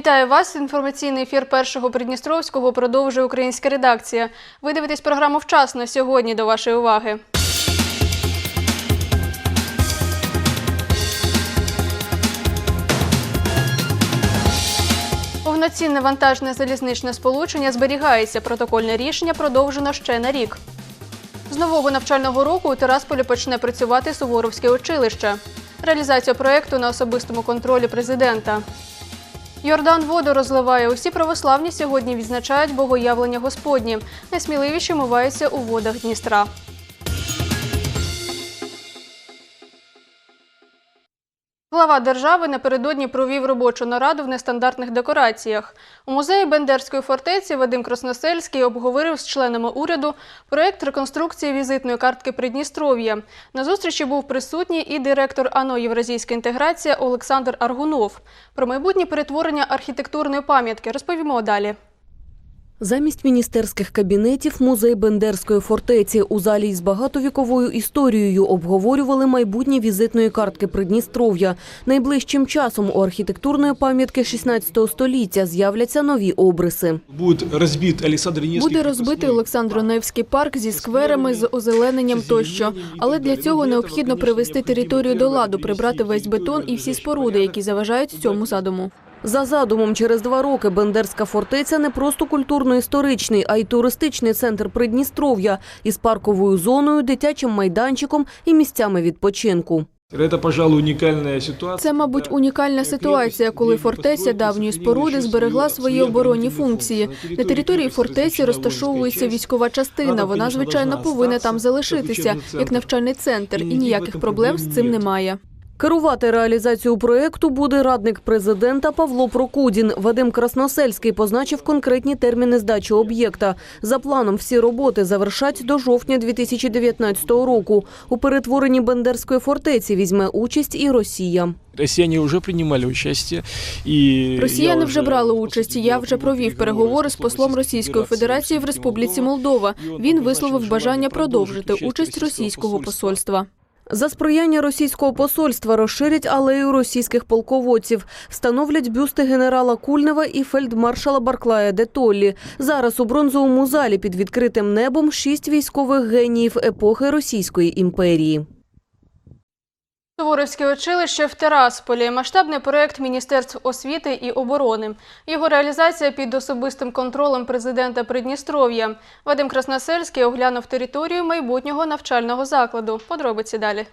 Вітаю вас. Інформаційний ефір першого Придністровського продовжує українська редакція. Ви дивитесь програму вчасно сьогодні до вашої уваги. Повноцінне вантажне залізничне сполучення зберігається. Протокольне рішення продовжено ще на рік. З нового навчального року у Тирасполі почне працювати Суворовське училище. Реалізація проєкту на особистому контролі президента. Йордан воду розливає. Усі православні сьогодні відзначають богоявлення Господні. Найсміливіші миваються у водах Дністра. Глава держави напередодні провів робочу нараду в нестандартних декораціях. У музеї Бендерської фортеці Вадим Красносельський обговорив з членами уряду проєкт реконструкції візитної картки Придністров'я. На зустрічі був присутній і директор АНО Євразійська інтеграція Олександр Аргунов. Про майбутнє перетворення архітектурної пам'ятки розповімо далі. Замість міністерських кабінетів музей Бендерської фортеці у залі із багатовіковою історією обговорювали майбутні візитної картки Придністров'я. Найближчим часом у архітектурної пам'ятки 16 століття з'являться нові обриси. Буде розбитий Олександро-Невський парк зі скверами, з озелененням тощо. Але для цього необхідно привести територію до ладу, прибрати весь бетон і всі споруди, які заважають цьому задуму. За задумом, через два роки Бендерська фортеця не просто культурно-історичний, а й туристичний центр Придністров'я із парковою зоною, дитячим майданчиком і місцями відпочинку. Это, пожалуй, уникальная ситуация. Це, мабуть, унікальна ситуація, коли фортеця давньої споруди зберегла свої оборонні функції. На території фортеці розташовується військова частина. Вона, звичайно, повинна там залишитися як навчальний центр, і ніяких проблем з цим немає. Керувати реалізацію проєкту буде радник президента Павло Прокудін. Вадим Красносельський позначив конкретні терміни здачі об'єкта. За планом, всі роботи завершать до жовтня 2019 року. У перетворенні Бендерської фортеці візьме участь і Росія. Россияне уже принимали участие. И Росіяни вже брали участь. Я вже провів переговори з послом Російської Федерації в Республіці Молдова. Він висловив бажання продовжити участь російського посольства. За сприяння російського посольства розширять алею російських полководців, встановлять бюсти генерала Кульнева і фельдмаршала Барклая де Толлі. Зараз у бронзовому залі під відкритим небом шість військових геніїв епохи Російської імперії. Суворовське училище в Терасполі масштабний проект Міністерств освіти і оборони. Його реалізація під особистим контролем президента Придністров'я. Вадим Красносельський оглянув територію майбутнього навчального закладу. Подробиці далі.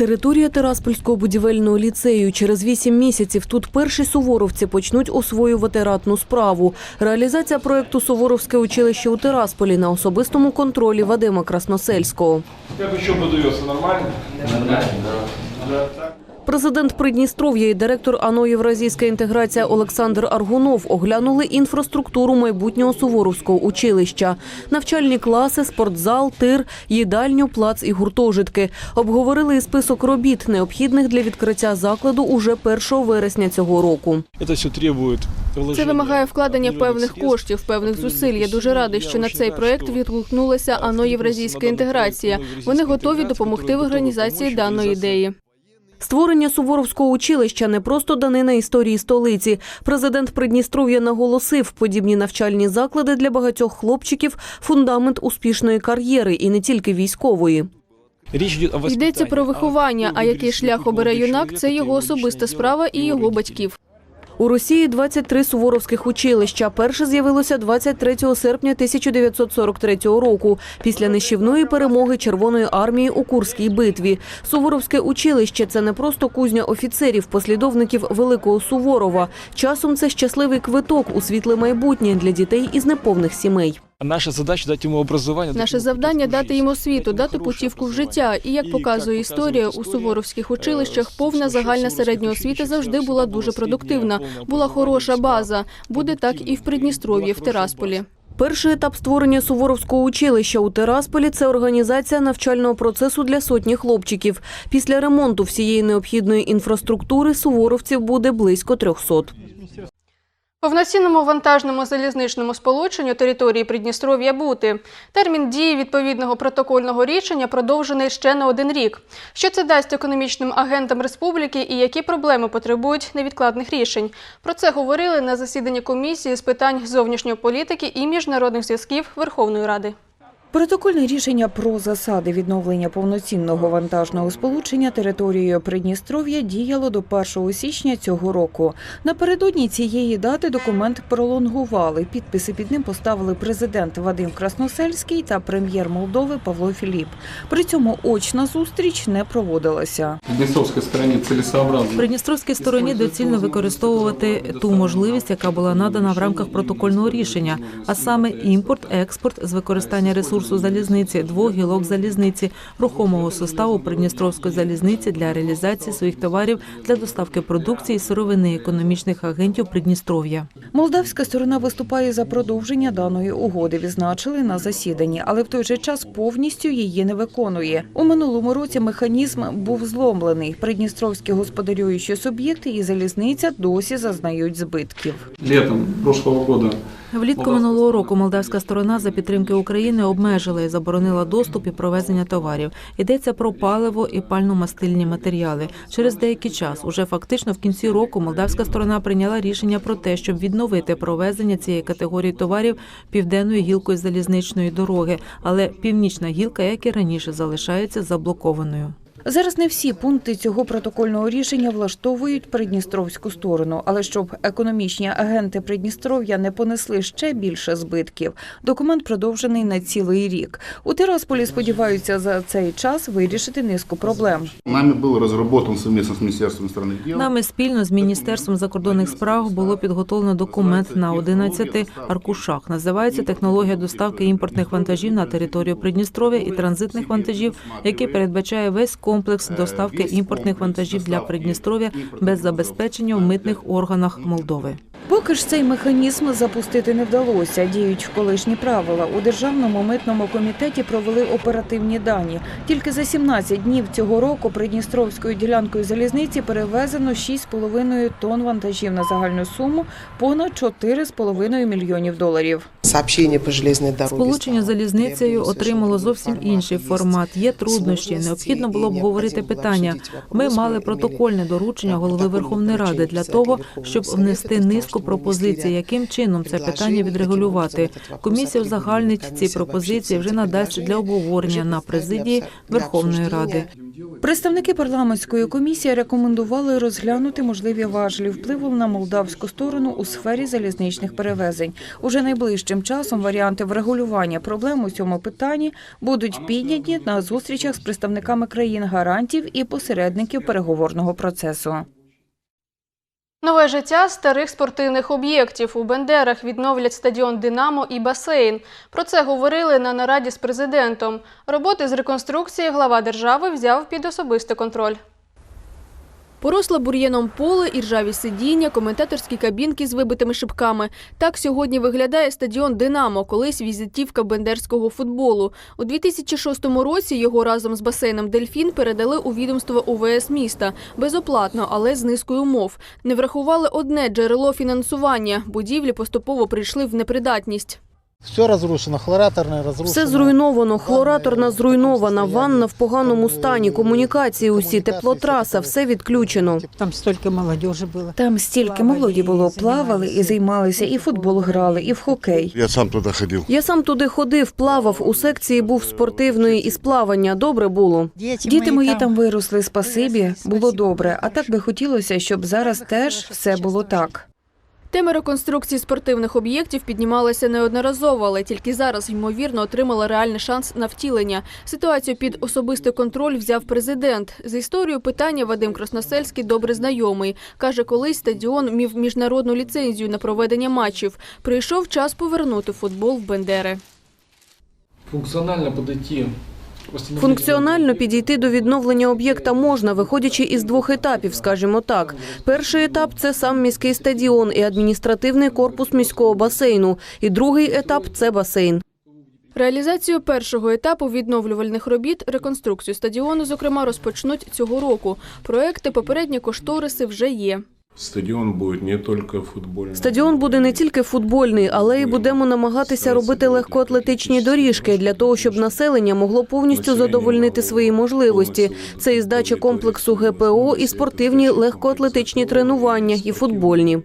Територія Тераспольського будівельного ліцею. Через вісім місяців тут перші суворовці почнуть освоювати ратну справу. Реалізація проекту Суворовське училище у Терасполі на особистому контролі Вадима Красносельського. Я би що подивився Нормально? Президент Придністров'я і директор АНО Євразійська інтеграція Олександр Аргунов оглянули інфраструктуру майбутнього Суворовського училища. Навчальні класи, спортзал, тир, їдальню, плац і гуртожитки. Обговорили і список робіт, необхідних для відкриття закладу уже 1 вересня цього року. Это все требует Це вимагає вкладення певних коштів, певних зусиль. Я дуже радий, що на цей проект відгукнулася АНО Євразійська інтеграція. Вони готові допомогти в організації даної ідеї. Створення Суворовського училища не просто данина історії столиці. Президент Придністров'я наголосив, подібні навчальні заклади для багатьох хлопчиків – фундамент успішної кар'єри і не тільки військової. Речь идет о воспитании, Йдеться про виховання, о а який шлях выборе обере судьбы, юнак, це його это особиста личное справа і дело його его батьків. У Росії 23 суворовських училища. Перше з'явилося 23 серпня 1943 року, після нищівної перемоги Червоної армії у Курській битві. Суворовське училище – це не просто кузня офіцерів, послідовників Великого Суворова. Часом це щасливий квиток у світле майбутнє для дітей із неповних сімей. Наша задача дать ему образование. дать Наше завдання дати йому жизнь, освіту, дати путівку в життя. І як показує історія, у суворовських училищах е, повна загальна середня освіта завжди була дуже продуктивна. Була хороша база. Буде так і в Придністров'ї, в Терасполі. Перший етап створення Суворовського училища у Терасполі – це організація навчального процесу для сотні хлопчиків. Після ремонту всієї необхідної інфраструктури суворовців буде близько 300. Повноцінному вантажному залізничному сполученню території Придністров'я бути. Термін дії відповідного протокольного рішення продовжений ще на один рік. Що це дасть економічним агентам республіки і які проблеми потребують невідкладних рішень? Про це говорили на засіданні комісії з питань зовнішньої політики і міжнародних зв'язків Верховної Ради. Протокольне рішення про засади відновлення повноцінного вантажного сполучення територією Придністров'я діяло до 1 січня цього року. Напередодні цієї дати документ пролонгували. Підписи під ним поставили президент Вадим Красносельський та прем'єр Молдови Павло Філіп. При цьому очна зустріч не проводилася. Придністровській стороні доцільно використовувати ту можливість, яка була надана в рамках протокольного рішення, а саме імпорт, експорт з використання ресурсу залізниці, двох гілок залізниці, рухомого составу Придністровської залізниці для реалізації своїх товарів для доставки продукції, сировини економічних агентів Придністров'я. Молдавська сторона виступає за продовження даної угоди, відзначили на засіданні, але в той же час повністю її не виконує. У минулому році механізм був зломлений. Придністровські господарюючі суб'єкти і залізниця досі зазнають збитків. Летом прошлого года Влітку минулого року молдавська сторона за підтримки України обмежила і заборонила доступ і провезення товарів. Йдеться про паливо і пально-мастильні матеріали. Через деякий час, уже фактично в кінці року, молдавська сторона прийняла рішення про те, щоб відновити провезення цієї категорії товарів південною гілкою залізничної дороги, але північна гілка, як і раніше, залишається заблокованою. Зараз не всі пункти цього протокольного рішення влаштовують придністровську сторону, але щоб економічні агенти Придністров'я не понесли ще більше збитків, документ продовжений на цілий рік. У Тирасполі сподіваються за цей час вирішити низку проблем. Нами был разработан совместно с Министерством иностранных дел. Нами спільно з міністерством закордонних справ було підготовлено документ на 11 аркушах. Називається технологія доставки імпортних вантажів на територію Придністров'я і транзитних вантажів, який передбачає весь комплекс доставки імпортних вантажів для Придністров'я без забезпечення в митних органах Молдови. Поки ж цей механізм запустити не вдалося. Діють колишні правила. У державному митному комітеті провели оперативні дані. Тільки за 17 днів цього року Придністровською ділянкою залізниці перевезено 6,5 тонн вантажів на загальну суму понад 4,5 мільйонів доларів. Сообщение по железной дороге. Сполучення з стало залізницею требовалось отримало уже зовсім формально. інший Есть формат. Є труднощі. сложности, Необхідно було и обговорити необходимо было питання. обсудить Ми вопрос. мали Мы протокольне имели, доручення да, голови протокольне Верховної Ради доручення для председателя того, Верховного щоб Совета внести для того, низку щоб пропозицій, внести яким чином це питання предложення, відрегулювати. яким образом этот Комісія вопрос узагальнить определить. ці Комісія пропозиції вже обобщить ці надасть для предложення, обговорення вже на представить президії для Верховної обсуждення. Ради. Представники парламентської комісії рекомендували розглянути можливі важелі впливу на молдавську сторону у сфері залізничних перевезень. Уже найближчим часом варіанти врегулювання проблем у цьому питанні будуть підняті на зустрічах з представниками країн гарантів і посередників переговорного процесу. Нове життя старих спортивних об'єктів у Бендерах відновлять стадіон Динамо і басейн. Про це говорили на нараді з президентом. Роботи з реконструкції глава держави взяв під особистий контроль. Поросле бур'яном поле, іржаві сидіння, коментаторські кабінки з вибитими шибками. Так сьогодні виглядає стадіон Динамо, колись візитівка бендерського футболу. У 2006 році його разом з басейном Дельфін передали у відомство УВС міста безоплатно, але з низкою умов. Не врахували одне джерело фінансування. Будівлі поступово прийшли в непридатність. Все разрушено, хлораторное разрушено. Все зруйновано, хлораторна зруйнована, ванна в поганому стані, комунікації усі, теплотраса, все відключено. Там столько молодежи было. Там стільки молоді було, плавали і займалися, і футбол грали, і в хокей. Я сам туда ходил. Я сам туди ходив, плавав, у секції був спортивної і плавання. Добре було. Діти мої там виросли, спасибі, було добре. А так би хотілося, щоб зараз теж все було так. Тема реконструкції спортивних об'єктів піднімалася неодноразово, але тільки зараз, ймовірно, отримала реальний шанс на втілення. Ситуацію під особистий контроль взяв президент. За історією питання Вадим Красносельський добре знайомий. Каже, колись стадіон мів міжнародну ліцензію на проведення матчів. Прийшов час повернути футбол в Бендери. Функционально подойти. Функціонально підійти до відновлення об'єкта можна, виходячи із двох етапів, скажімо так. Перший етап це сам міський стадіон і адміністративний корпус міського басейну. І другий етап це басейн. Реалізацію першого етапу відновлювальних робіт, реконструкцію стадіону, зокрема, розпочнуть цього року. Проекти, попередні кошториси вже є. Стадион будет не только футбольный. Стадіон буде не тільки футбольний, але й будемо намагатися робити легкоатлетичні доріжки для того, щоб населення могло повністю задовольнити свої можливості. Це і здача комплексу ГПО, і спортивні легкоатлетичні тренування, і футбольні.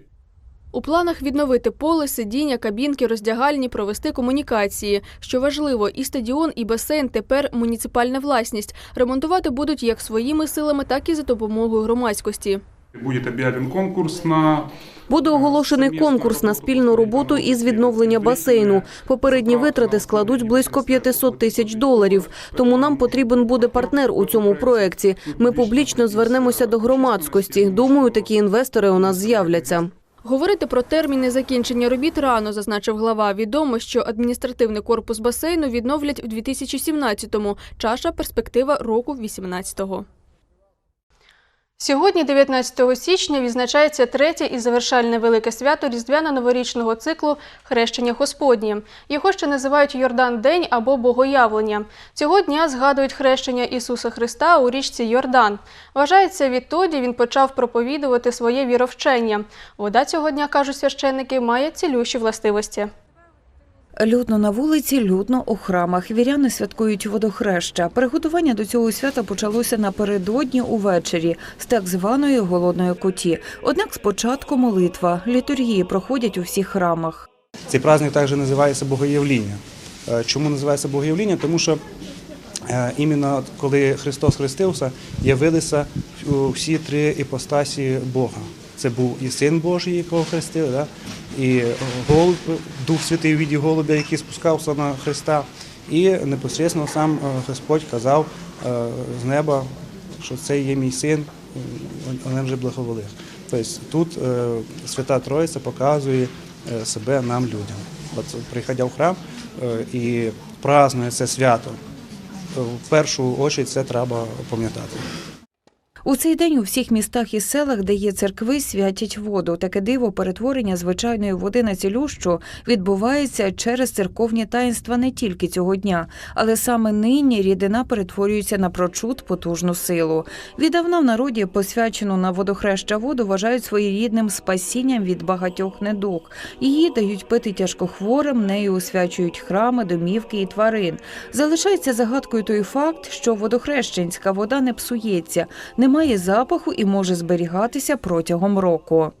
У планах відновити поле, сидіння, кабінки, роздягальні, провести комунікації. Що важливо, і стадіон, і басейн тепер муніципальна власність. Ремонтувати будуть як своїми силами, так і за допомогою громадськості. Будет объявлен конкурс на Буде оголошений конкурс на спільну роботу із відновлення басейну. Попередні витрати складуть близько 500 тисяч доларів. Тому нам потрібен буде партнер у цьому проекті. Ми публічно звернемося до громадськості. Думаю, такі інвестори у нас з'являться. Говорити про терміни закінчення робіт рано, зазначив глава. Відомо, що адміністративний корпус басейну відновлять у 2017-му. Чаша перспектива року 18-го. Сьогодні, 19 січня, відзначається третє і завершальне велике свято різдвяно-новорічного циклу Хрещення Господнє. Його ще називають Йордан День або Богоявлення. Цього дня згадують хрещення Ісуса Христа у річці Йордан. Вважається, відтоді він почав проповідувати своє віровчення. Вода цього дня, кажуть священники, має цілющі властивості. Людно на вулиці, людно у храмах. Віряни святкують водохреща. Приготування до цього свята почалося напередодні увечері з так званої голодної куті. Однак спочатку молитва. Літургії проходять у всіх храмах. Цей праздник також називається Богоявління. Е, Чому називається Богоявління? Тому що е, іменно коли Христос хрестився, явилися всі три іпостасі Бога. Це був і Син Божий, якого хрестили? І голуб, Дух Святий в віді голубя, який спускався на Христа, і непосередньо сам е, Господь казав е, з неба, що це є мій син, вони вже благоволив. Тобто тут е, Свята Троїця показує е, себе нам людям. От приходя в храм е, і празднує це свято. е, В першу очередь це треба пам'ятати. У цей день у всіх містах і селах, де є церкви, святять воду. Таке диво перетворення звичайної води на цілющу відбувається через церковні таїнства не тільки цього дня, але саме нині рідина перетворюється на прочут потужну силу. Віддавна в народі посвячену на водохреща воду вважають своєрідним спасінням від багатьох недуг. Її дають пити тяжкохворим, нею освячують храми, домівки і тварин. Залишається загадкою той факт, що водохрещенська вода не псується, не має запаху і може зберігатися протягом року.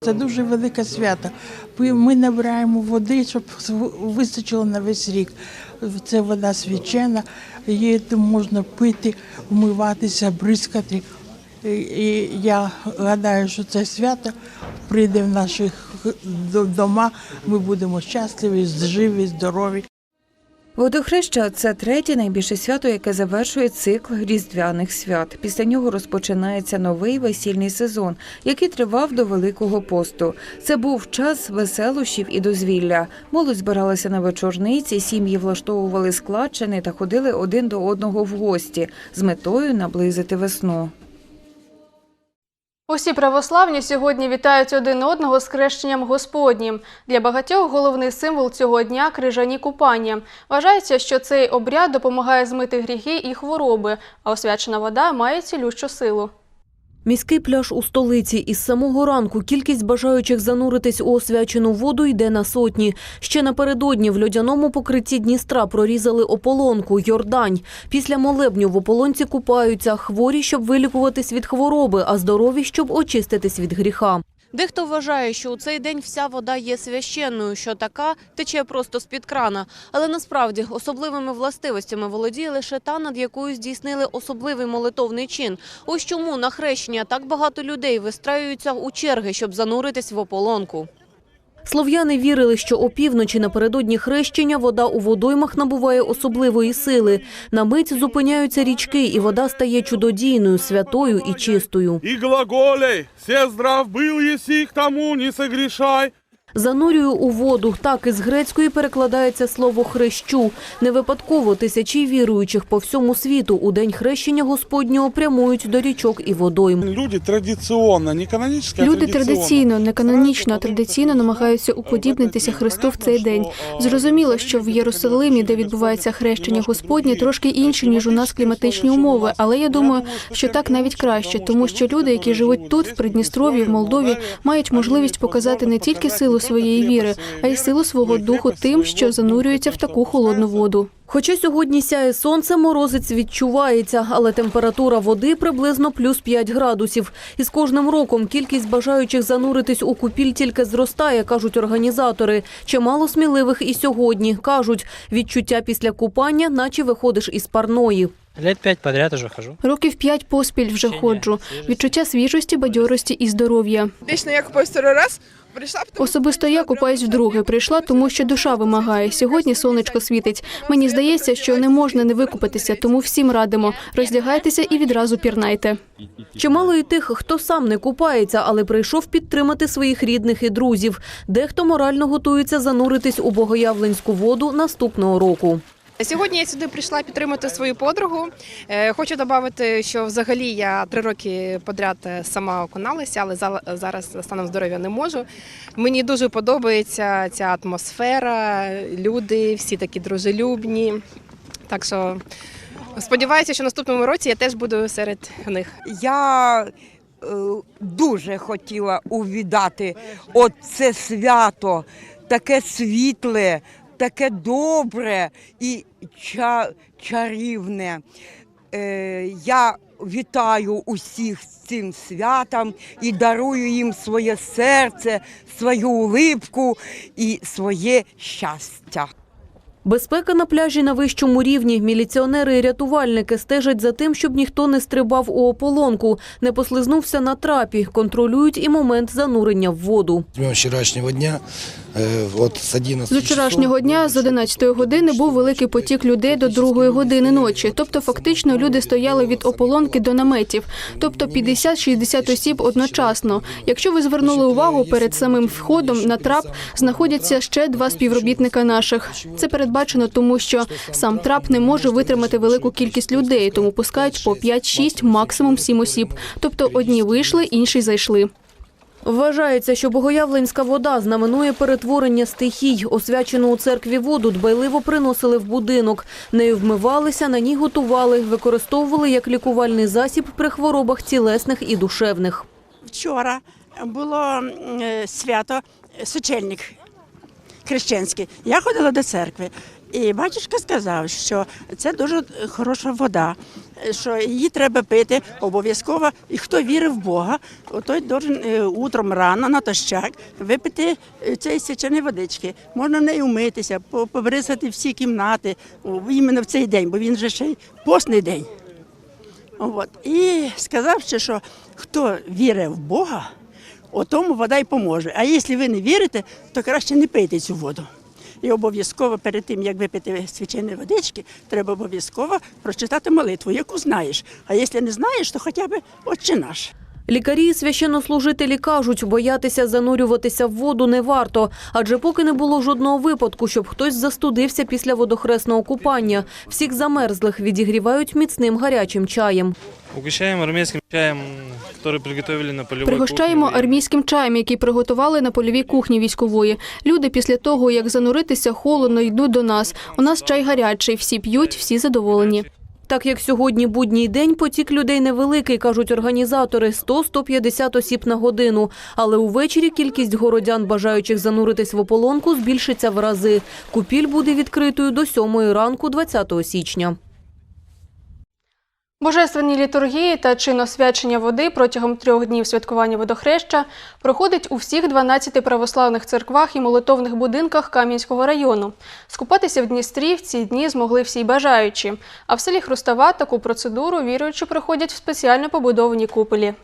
Це дуже велике свято. Ми- набираємо води, щоб вистачило на весь рік. Це вода свячена, її можна пити, вмиватися, бризкати. І- я гадаю, що це свято прийде в наші до- дома. Ми будемо щасливі, живі, здорові. Водохреща це третє найбільше свято, яке завершує цикл різдвяних свят. Після нього розпочинається новий весільний сезон, який тривав до Великого посту. Це був час веселощів і дозвілля. Молодь збиралася на вечорниці, сім'ї влаштовували складчини та ходили один до одного в гості з метою наблизити весну. Усі православні сьогодні вітають один одного з хрещенням Господнім. Для багатьох головний символ цього дня крижані купання. Вважається, що цей обряд допомагає змити гріхи і хвороби, а освячена вода має цілющу силу. Міський пляж у столиці із самого ранку кількість бажаючих зануритись у освячену воду йде на сотні. Ще напередодні в льодяному покритті Дністра прорізали ополонку Йордань. Після молебню в ополонці купаються хворі, щоб вилікуватись від хвороби, а здорові, щоб очиститись від гріха. Дехто вважає, що у цей день вся вода є священною, що така тече просто з-під крана. Але насправді особливими властивостями володіє лише та, над якою здійснили особливий молитовний чин. Ось чому на хрещення так багато людей вистраюються у черги, щоб зануритись в ополонку. Слов'яни вірили, що опівночі напередодні хрещення вода у водоймах набуває особливої сили. На мить зупиняються річки, і вода стає чудодійною, святою і чистою. І глаголей, все здрав бил єсі к тому не согрешай. Занурюю у воду. Так із грецької перекладається слово хрещу. Не випадково тисячі віруючих по всьому світу у день хрещення Господнього прямують до річок і водойм. Люди традиционно, не канонически, а Люди традиційно, не канонічно, а традиційно намагаються уподібнитися Христу в цей день. Зрозуміло, що в Єрусалимі, де відбувається хрещення Господнє, трошки інші ніж у нас кліматичні умови. Але я думаю, що так навіть краще, тому що люди, які живуть тут, в Придністров'ї, в Молдові, мають можливість показати не тільки силу своєї віри, а й силу свого духу тим, що занурюються в таку холодну воду. Хоча сьогодні сяє сонце, морозець відчувається, але температура води приблизно плюс 5 градусів. І з кожним роком кількість бажаючих зануритись у купіль тільки зростає, кажуть організатори. Чимало сміливих і сьогодні. Кажуть, відчуття після купання, наче виходиш із парної. Лет пять подряд уже хожу. Років п'ять поспіль вже ходжу. Відчуття свіжості, бадьорості і здоров'я. Лично я купаюсь второй раз. Особисто я купаюсь вдруге. Прийшла, тому що душа вимагає. Сьогодні сонечко світить. Мені здається, що не можна не викупатися, тому всім радимо. Роздягайтеся і відразу пірнайте. Чимало і тих, хто сам не купається, але прийшов підтримати своїх рідних і друзів. Дехто морально готується зануритись у богоявленську воду наступного року. Сьогодні я сюди прийшла підтримати свою подругу. Е, Хочу додати, що взагалі я три роки подряд е, сама окуналася, але зараз станом здоров'я не можу. Мені дуже подобається ця атмосфера, люди, всі такі дружелюбні. Так що сподіваюся, що наступному році я теж буду серед них. Я е, дуже хотіла увідати оце свято, таке світле, таке добре і ча- чарівне. Е, я вітаю усіх з цим святом і дарую їм своє серце, свою улипку і своє щастя. Безпека на пляжі на вищому рівні. Міліціонери і рятувальники стежать за тим, щоб ніхто не стрибав у ополонку, не послизнувся на трапі, контролюють і момент занурення в воду. З вчорашнього дня, е, от з 11 З вчорашнього дня з 11 години був великий потік людей до 2 години ночі. Тобто, фактично, люди стояли від ополонки до наметів, тобто 50-60 осіб одночасно. Якщо ви звернули увагу, перед самим входом на трап знаходяться ще два співробітника наших. Це передбачено, тому що сам трап не може витримати велику кількість людей, тому пускають по 5-6, максимум 7 осіб. Тобто одні вийшли, інші зайшли. Вважається, що богоявленська вода знаменує перетворення стихій. Освячену у церкві воду дбайливо приносили в будинок. Нею вмивалися, на ній готували, використовували як лікувальний засіб при хворобах тілесних і душевних. Вчора було е, свято сочельник хрещенський. Я ходила до церкви. І батюшка сказав, що це дуже хороша вода, що її треба пити обов'язково. І хто вірить в Бога, той должен е, утром рано натощак випити е, цієї свяченої водички. Можна нею вмитися, по- побризати всі кімнати іменно в цей день, бо він же ще й постний день. От. І сказав що хто вірить в Бога, тому вода й поможе. А якщо ви не вірите, то краще не пийте цю воду. І обов'язково перед тим, як випити свяченої водички, треба обов'язково прочитати молитву, яку знаєш. А якщо не знаєш, то хоча б «Отче наш». Лікарі і священнослужителі кажуть, боятися занурюватися в воду не варто, адже поки не було жодного випадку, щоб хтось застудився після водохресного купання. Всіх замерзлих відігрівають міцним гарячим чаєм. Угощаем армейским чаем, который приготовили на полевой Пригощаємо армійським чаєм, який приготували на польовій кухні військової. Люди після того, як зануритися холодно, йдуть до нас. У нас чай гарячий, всі п'ють, всі задоволені. Так як сьогодні будній день, потік людей невеликий, кажуть організатори – 100-150 осіб на годину. Але увечері кількість городян, бажаючих зануритись в ополонку, збільшиться в рази. Купіль буде відкритою до 7 ранку 20 січня. Божественні літургії та чиносвячення води протягом трьох днів святкування водохреща проходить у всіх 12 православних церквах і молитовних будинках Кам'янського району. Скупатися в Дністрі в ці дні змогли всі бажаючі. А в селі Хрустова таку процедуру віруючі проходять в спеціально побудованій куполі.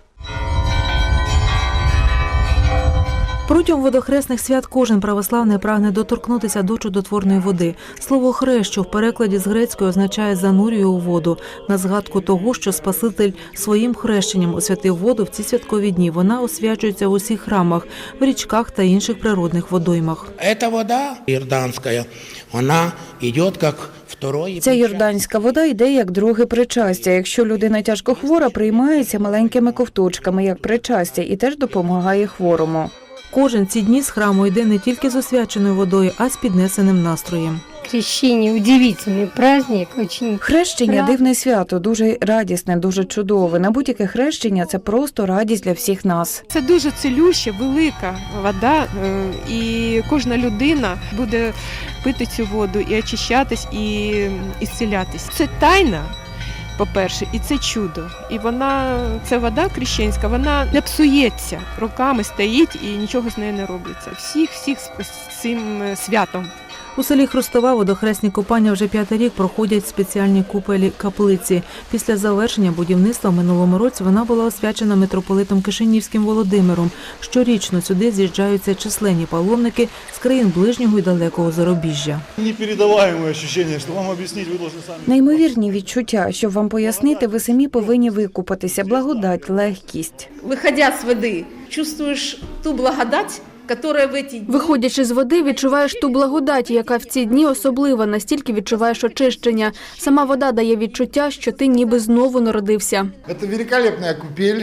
Протягом водохресних свят кожен православний прагне доторкнутися до чудотворної води. Слово хрест, що в перекладі з грецької означає занурює у воду. На згадку того, що Спаситель своїм хрещенням освятив воду в ці святкові дні. Вона освячується в усіх храмах, в річках та інших природних водоймах. Эта вода ирданская, она идет как второй. Ця йорданська вода йде як друге причастя. Якщо людина тяжко хвора, приймається маленькими ковточками як причастя і теж допомагає хворому. Кожен ці дні з храму йде не тільки з освяченою водою, а з піднесеним настроєм. Крещение удивительный праздник, очень Хрещення дивне свято, дуже радісне, дуже чудове. На будь-яке хрещення це просто радість для всіх нас. Це дуже цілюща, велика вода, е, і кожна людина буде пити цю воду і очищатись, і ісцілятись. Це тайна. По-перше, і це чудо. І вона, ця вода крещенська, вона не псується, роками стоїть і нічого з нею не робиться. Всіх, всіх з з цим е, святом. У селі Хрустова водохресні купання вже п'ятий рік проходять в спеціальній купелі каплиці. Після завершення будівництва в минулому році вона була освячена митрополитом Кишинівським Володимиром. Щорічно сюди з'їжджаються численні паломники з країн ближнього і далекого зарубіжжя. Непередаваемое ощущение, что вам объяснить вы должны сами. Неймовірні відчуття, щоб вам пояснити, ви самі повинні викупатися. Благодать, легкість. Выходя с воды, чувствуешь ту благодать, которая в эти дни Виходячи з води, відчуваєш ту благодать, яка в ці дні особлива, настільки відчуваєш очищення. Сама вода дає відчуття, що ти ніби знову народився. Це великолепна купель,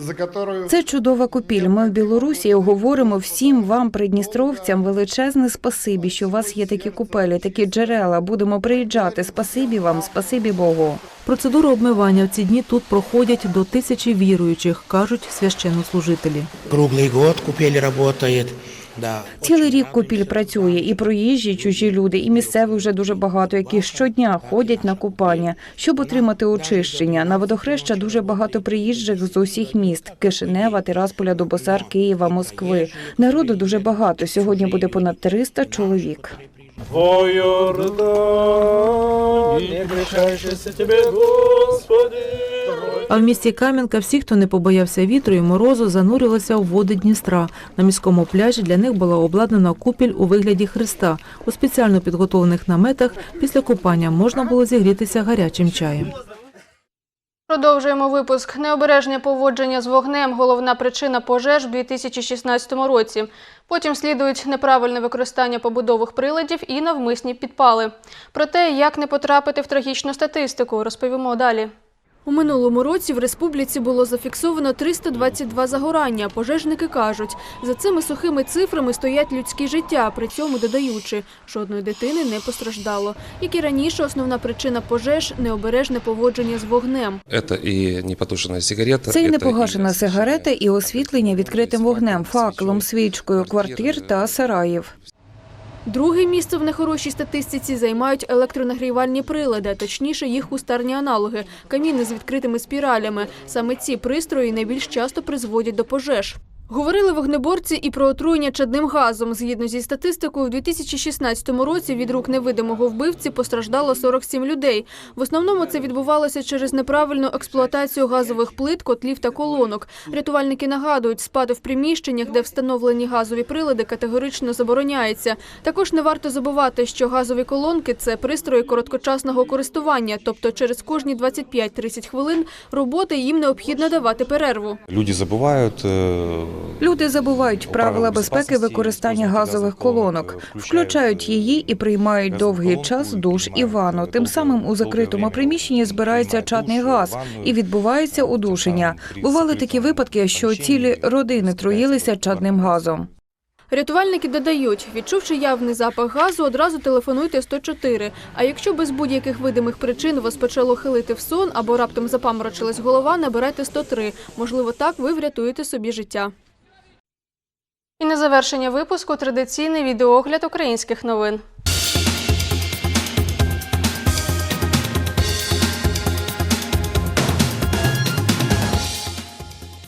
за которую... Це чудова купіль. Ми в Білорусі говоримо всім вам, придністровцям, величезне спасибі, що у вас є такі купелі, такі джерела. Будемо приїжджати. Спасибі вам, спасибі Богу. Процедуру обмивання в ці дні тут проходять до тисячі віруючих, кажуть священнослужителі. Круглий год купель работает. Да. Цілий рік купіль працює, і проїжджі, чужі люди, і місцеві вже дуже багато, які щодня ходять на купання, щоб отримати очищення. На водохреща дуже багато приїжджих з усіх міст: Кишинева, Тирасполя, Добосар, Києва, Москви. Народу дуже багато. Сьогодні буде понад 300 чоловік. О, Йордан, не прощайся тебе, Господи. А в місті Кам'янка всі, хто не побоявся вітру і морозу, занурилися у води Дністра. На міському пляжі для них була обладнана купіль у вигляді хреста. У спеціально підготовлених наметах після купання можна було зігрітися гарячим чаєм. Продовжуємо випуск. Необережне поводження з вогнем – головна причина пожеж в 2016 році. Потім слідують неправильне використання побудових приладів і навмисні підпали. Про те, як не потрапити в трагічну статистику, розповімо далі. У минулому році в республіці було зафіксовано 322 загорання. Пожежники кажуть, за цими сухими цифрами стоять людські життя, при цьому додаючи, жодної дитини не постраждало. Як і раніше, основна причина пожеж – необережне поводження з вогнем. Это и непотушенная сигарета. Це й непогашена сигарета, і освітлення відкритим вогнем, факелом, свічкою, квартир та сараїв. Друге місце в нехорошій статистиці займають електронагрівальні прилади, точніше їх кустарні аналоги – каміни з відкритими спіралями. Саме ці пристрої найбільш часто призводять до пожеж. Говорили вогнеборці і про отруєння чадним газом. Згідно зі статистикою, у 2016 році від рук невидимого вбивці постраждало 47 людей. В основному це відбувалося через неправильну експлуатацію газових плит, котлів та колонок. Рятувальники нагадують, спати в приміщеннях, де встановлені газові прилади, категорично забороняється. Також не варто забувати, що газові колонки – це пристрої короткочасного користування, тобто через кожні 25-30 хвилин роботи їм необхідно давати перерву. Люди забывают. Люди забувають правила безпеки використання газових колонок, включають її і приймають довгий час душ і ванну. Тим самим у закритому приміщенні збирається чадний газ і відбувається удушення. Бували такі випадки, що цілі родини труїлися чадним газом. Рятувальники додають, відчувши явний запах газу, одразу телефонуйте 104. А якщо без будь-яких видимих причин вас почало хилити в сон або раптом запаморочилась голова, набирайте 103. Можливо, так ви врятуєте собі життя. І на завершення випуску традиційний відеоогляд українських новин.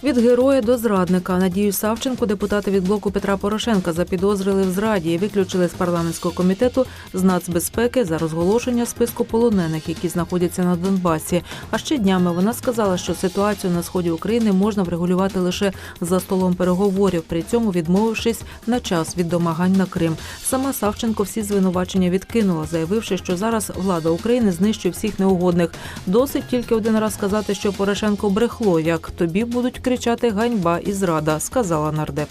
Від героя до зрадника Надію Савченко, депутати від блоку Петра Порошенка, запідозрили в зраді і виключили з парламентського комітету з нацбезпеки за розголошення списку полонених, які знаходяться на Донбасі. А ще днями вона сказала, що ситуацію на сході України можна врегулювати лише за столом переговорів, при цьому відмовившись на час від домагань на Крим. Сама Савченко всі звинувачення відкинула, заявивши, що зараз влада України знищує всіх неугодних. Досить тільки один раз сказати, що Порошенко брехло, як тобі будуть кричати ганьба і зрада, сказала нардеп.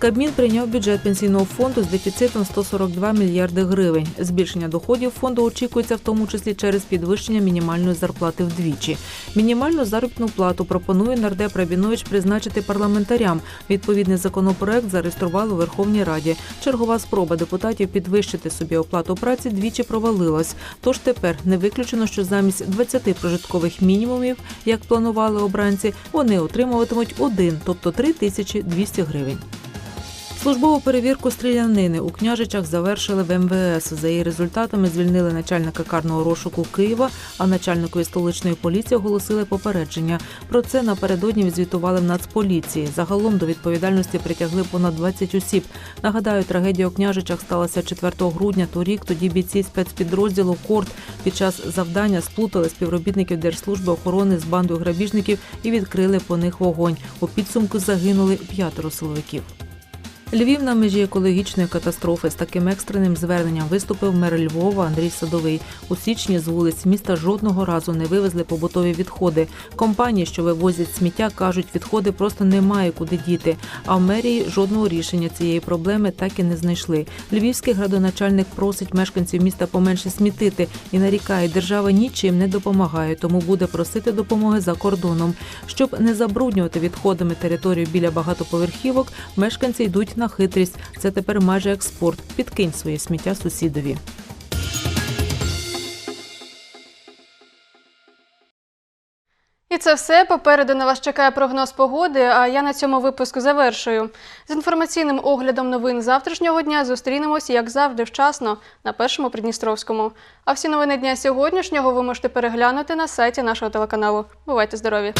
Кабмін прийняв бюджет пенсійного фонду з дефіцитом 142 мільярди гривень. Збільшення доходів фонду очікується в тому числі через підвищення мінімальної зарплати вдвічі. Мінімальну заробітну плату пропонує нардеп Рабінович призначити парламентарям. Відповідний законопроект зареєстрували у Верховній Раді. Чергова спроба депутатів підвищити собі оплату праці двічі провалилась. Тож тепер не виключено, що замість 20 прожиткових мінімумів, як планували обранці, вони отримуватимуть один, тобто 3200 гривень. Службову перевірку стрілянини у княжичах завершили в МВС. За її результатами звільнили начальника карного розшуку Києва, а начальникові столичної поліції оголосили попередження. Про це напередодні відзвітували в Нацполіції. Загалом до відповідальності притягли понад 20 осіб. Нагадаю, трагедія у княжичах сталася 4 грудня. Торік тоді бійці спецпідрозділу Корт під час завдання сплутали співробітників Держслужби охорони з бандою грабіжників і відкрили по них вогонь. У підсумку загинули п'ятеро силовиків. Львів на межі екологічної катастрофи з таким екстреним зверненням виступив мер Львова Андрій Садовий. У січні з вулиць міста жодного разу не вивезли побутові відходи. Компанії, що вивозять сміття, кажуть, відходи просто немає куди діти. А в мерії жодного рішення цієї проблеми так і не знайшли. Львівський градоначальник просить мешканців міста поменше смітити і нарікає, держава нічим не допомагає, тому буде просити допомоги за кордоном. Щоб не забруднювати відходами територію біля багатоповерхівок, мешканці йдуть на хитрість. Це тепер майже як спорт. Підкинь своє сміття сусідові. І це все. Попереду на вас чекає прогноз погоди. А я на цьому випуску завершую. З інформаційним оглядом новин завтрашнього дня зустрінемося, як завжди, вчасно на першому Придністровському. А всі новини дня сьогоднішнього ви можете переглянути на сайті нашого телеканалу. Бувайте здорові!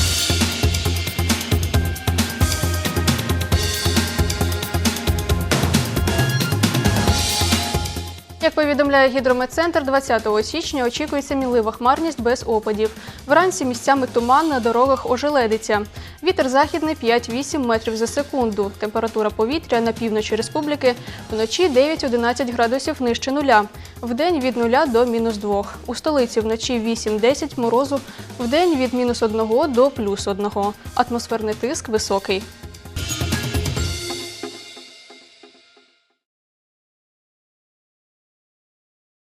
Як повідомляє гідрометцентр, 20 січня очікується мінлива хмарність без опадів. Вранці місцями туман на дорогах ожеледиться. Вітер західний 5-8 метрів за секунду. Температура повітря на півночі республіки вночі 9-11 градусів нижче нуля. Вдень від 0 до мінус 2. У столиці вночі 8-10 морозу, вдень від мінус 1 до плюс 1. Атмосферний тиск високий.